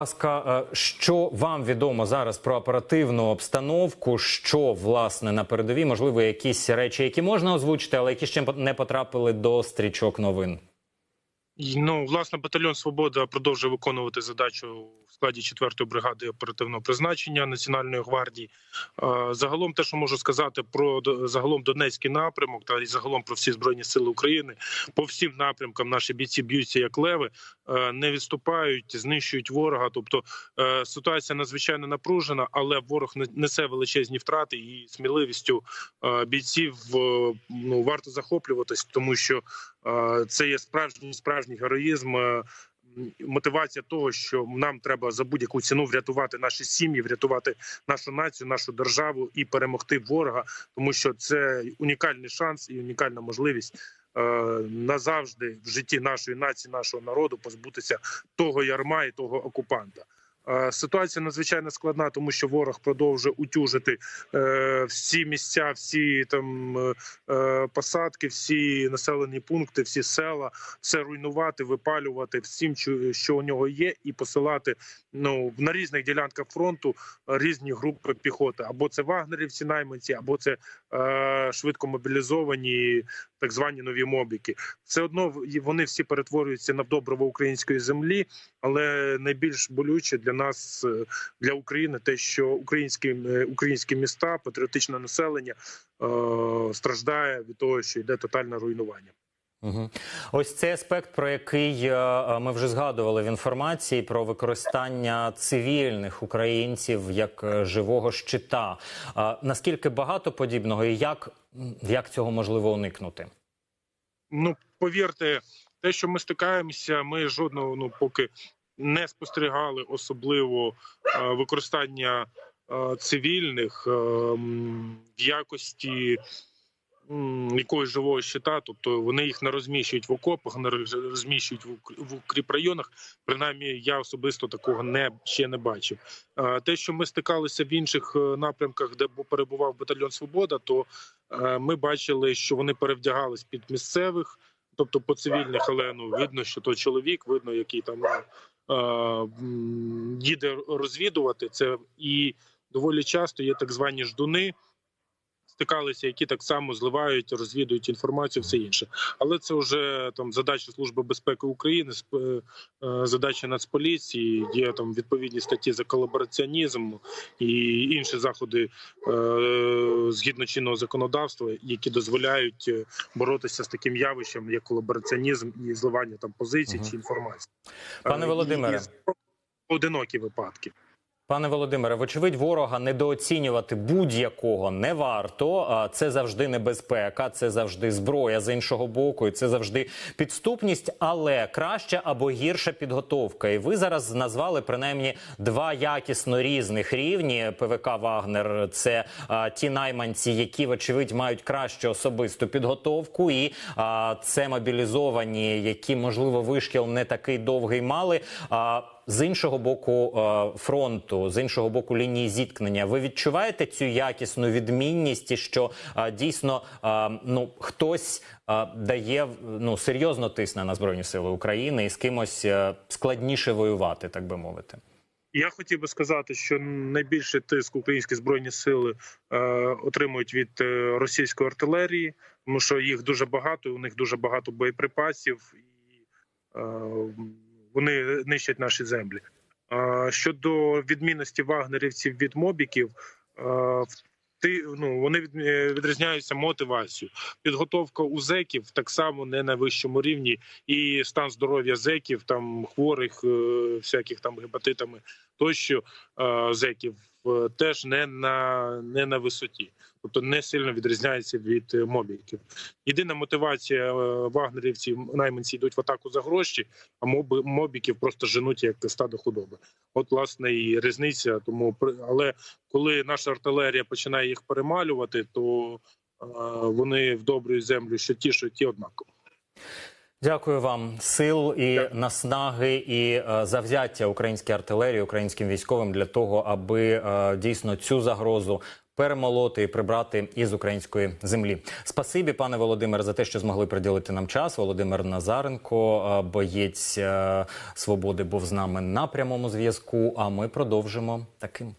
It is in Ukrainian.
ласка, е, що вам відомо зараз про оперативну обстановку? Що власне на передовій? Можливо, якісь речі, які можна озвучити, але які ще не потрапили до стрічок новин. Ну, власне, батальйон Свобода продовжує виконувати задачу в складі 4-ї бригади оперативного призначення Національної гвардії. Загалом, те, що можу сказати про загалом Донецький напрямок та і загалом про всі збройні сили України, по всім напрямкам наші бійці б'ються як леви, не відступають, знищують ворога. Тобто ситуація надзвичайно напружена, але ворог не- несе величезні втрати і сміливістю бійців ну варто захоплюватись, тому що це є справжній справжній героїзм. е, Мотивація того, що нам треба за будь-яку ціну врятувати наші сім'ї, врятувати нашу націю, нашу державу і перемогти ворога, тому що це унікальний шанс і унікальна можливість е, назавжди в житті нашої нації, нашого народу позбутися того ярма і того окупанта. Е, Ситуація надзвичайно складна, тому що ворог продовжує утюжити е, всі місця, всі там е, посадки, всі населені пункти, всі села, все руйнувати, випалювати всім, що- у нього є, і посилати ну на різних ділянках фронту різні групи піхоти. Або це вагнерівці, найманці, або це швидко мобілізовані так звані нові мобіки. Все одно вони всі перетворюються на добриво української землі, але найбільш болюче для нас, е, для України, те, що українські е, українські міста, патріотичне населення е, страждає від того, що йде тотальне руйнування. Угу. Ось цей аспект, про який ми вже згадували в інформації про використання цивільних українців як живого щита. Наскільки багато подібного, і як, як цього можливо уникнути? Ну повірте, те, що ми стикаємося, ми жодного ну поки не спостерігали особливо е, використання е, цивільних е, в якості якогось живого щита, тобто вони їх не розміщують в окопах, не роз- розміщують в укр- в укріпрайонах. Принаймні, я особисто такого не ще не бачив. Те, що ми стикалися в інших напрямках, де бу- перебував батальйон Свобода, то ми бачили, що вони перевдягались під місцевих, тобто по цивільних, але ну видно, що то чоловік, видно, який там їде розвідувати це, і доволі часто є так звані ждуни. Стикалися, які так само зливають, розвідують інформацію, все інше. Але це вже там задача Служби безпеки України, сп- е, задача Нацполіції. Є там відповідні статті за колабораціонізм і інші заходи е, згідно чинного законодавства, які дозволяють е, боротися з таким явищем, як колабораціонізм і зливання там позицій Мгм. чи інформації. Пане Е, Володимире. і- і поодинокі випадки. Пане Володимире, вочевидь, ворога недооцінювати будь-якого не варто. Це завжди небезпека, це завжди зброя з іншого боку, і це завжди підступність, але краща або гірша підготовка. І ви зараз назвали принаймні два якісно різних рівні. ПВК Вагнер це а, ті найманці, які вочевидь мають кращу особисту підготовку, і а, це мобілізовані, які можливо вишкіл не такий довгий мали. А, з іншого боку е, фронту, з іншого боку лінії зіткнення, ви відчуваєте цю якісну відмінність, і що е, дійсно е, ну хтось дає ну серйозно тисне на збройні сили України і з кимось складніше воювати, так би мовити. Я хотів би сказати, що найбільший тиск українські збройні сили е, отримують від е, російської артилерії, тому що їх дуже багато, у них дуже багато боєприпасів, і е, вони нищать наші землі. Щодо відмінності вагнерівців від мобіків, ти ну вони е, відрізняються мотивацією. Підготовка у зеків так само не на вищому рівні, і стан здоров'я зеків, там хворих, е, всяких там гепатитами тощо е, зеків теж не на не на висоті, тобто не сильно відрізняється від е, мобіків. Єдина мотивація е, вагнерівців найманці йдуть в атаку за гроші, а мобіків просто женуть як стадо худоби. От власне і різниця. Тому але коли наша артилерія починає їх перемалювати, то е, вони вдобрюють землю, що ті, що ті однаково. Дякую вам сил і наснаги і е, завзяття українській артилерії, українським військовим для того, аби е, дійсно цю загрозу перемолоти і прибрати із української землі. Спасибі, пане Володимире, за те, що змогли приділити нам час. Володимир Назаренко, е, боєць е, свободи, був з нами на прямому зв'язку. А ми продовжимо таким.